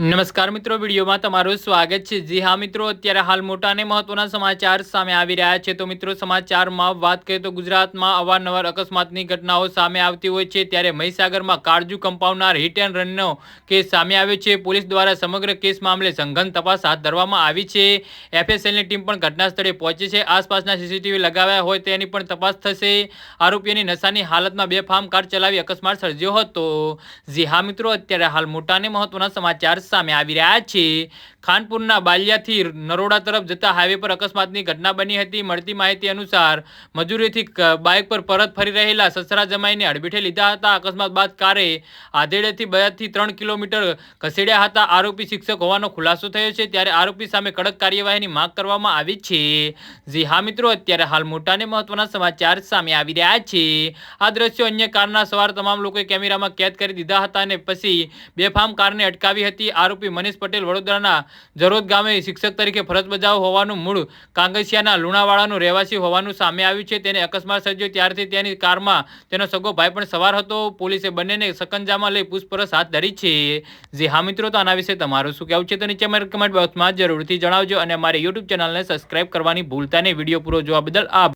નમસ્કાર મિત્રો, વિડીયોમાં તમારું સ્વાગત છે. જી હા મિત્રો, અત્યારે હાલ મોટા અને મહત્વના સમાચાર સામે આવી રહ્યા છે. તો મિત્રો, સમાચારમાં વાત કરીએ તો ગુજરાતમાં અવારનવાર અકસ્માતની ઘટનાઓ સામે આવતી હોય છે. ત્યારે મહીસાગરમાં કાળજુ કંપાવનાર હિટ એન્ડ રનનો કેસ સામે આવ્યો છે. પોલીસ દ્વારા સમગ્ર કેસ મામલે સંઘન તપાસ હાથ ધરવામાં આવી છે. એફએસએલની ટીમ પણ ઘટના સ્થળે પહોંચી છે. આસપાસના સીસીટીવી લગાવ્યા હોય તેની પણ તપાસ થશે. આરોપીઓની નશાની હાલતમાં બે ફાર્મ કાર ચલાવી અકસ્માત સર્જ્યો હતો. જી હા મિત્રો, અત્યારે હાલ મોટા અને મહત્વના સમાચાર સામે આવી રહ્યા છે ખાનપુરના બાલિયાથી નરોડા તરફ જતા હાઈવે પર અકસ્માતની ઘટના બની હતી. મળતી માહિતી અનુસાર મજૂરીથી બાઇક પર પરત ફરી રહેલા સસરા જમાઈને અડબીઠે લીધા હતા. અકસ્માત બાદ કારે આધેડેથી બેથી ત્રણ કિલોમીટર ખસેડ્યા હતા. આરોપી શિક્ષક હોવાનો ખુલાસો થયો છે. ત્યારે આરોપી સામે કડક કાર્યવાહીની માંગ કરવામાં આવી છે. જી હા મિત્રો, અત્યારે હાલ મોટા અને મહત્વના સમાચાર સામે આવી રહ્યા છે. આ દ્રશ્યો અન્ય કારના સવાર તમામ લોકોએ કેમેરામાં કેદ કરી દીધા હતા અને પછી બેફામ કારને અટકાવી હતી. આરોપી મનીષ પટેલ વડોદરાના જરોદ ગામે શિક્ષક તરીકે ફરજ બજાવ હોવાનું મૂળ કાંગસિયાના લુણાવાડાનું રહેવાસી હોવાનું સામે આવ્યું છે. તેને અકસ્માત સર્જ્યો ત્યારથી તેની કારમાં તેનો સગો ભાઈ પણ સવાર હતો. પોલીસે બંનેને સકંજામાં લઈ પૂછપરછ હાથ ધરી છે. જે હા મિત્રો, તો આના વિશે તમારું શું કહેવું છે? તો નીચે મારી કમેન્ટ બોક્સમાં જરૂરથી જણાવજો અને અમારી યુટ્યુબ ચેનલને સબસ્ક્રાઇબ કરવાની ભૂલતા નહીં. વીડિયો પૂરો જોવા બદલ આભાર.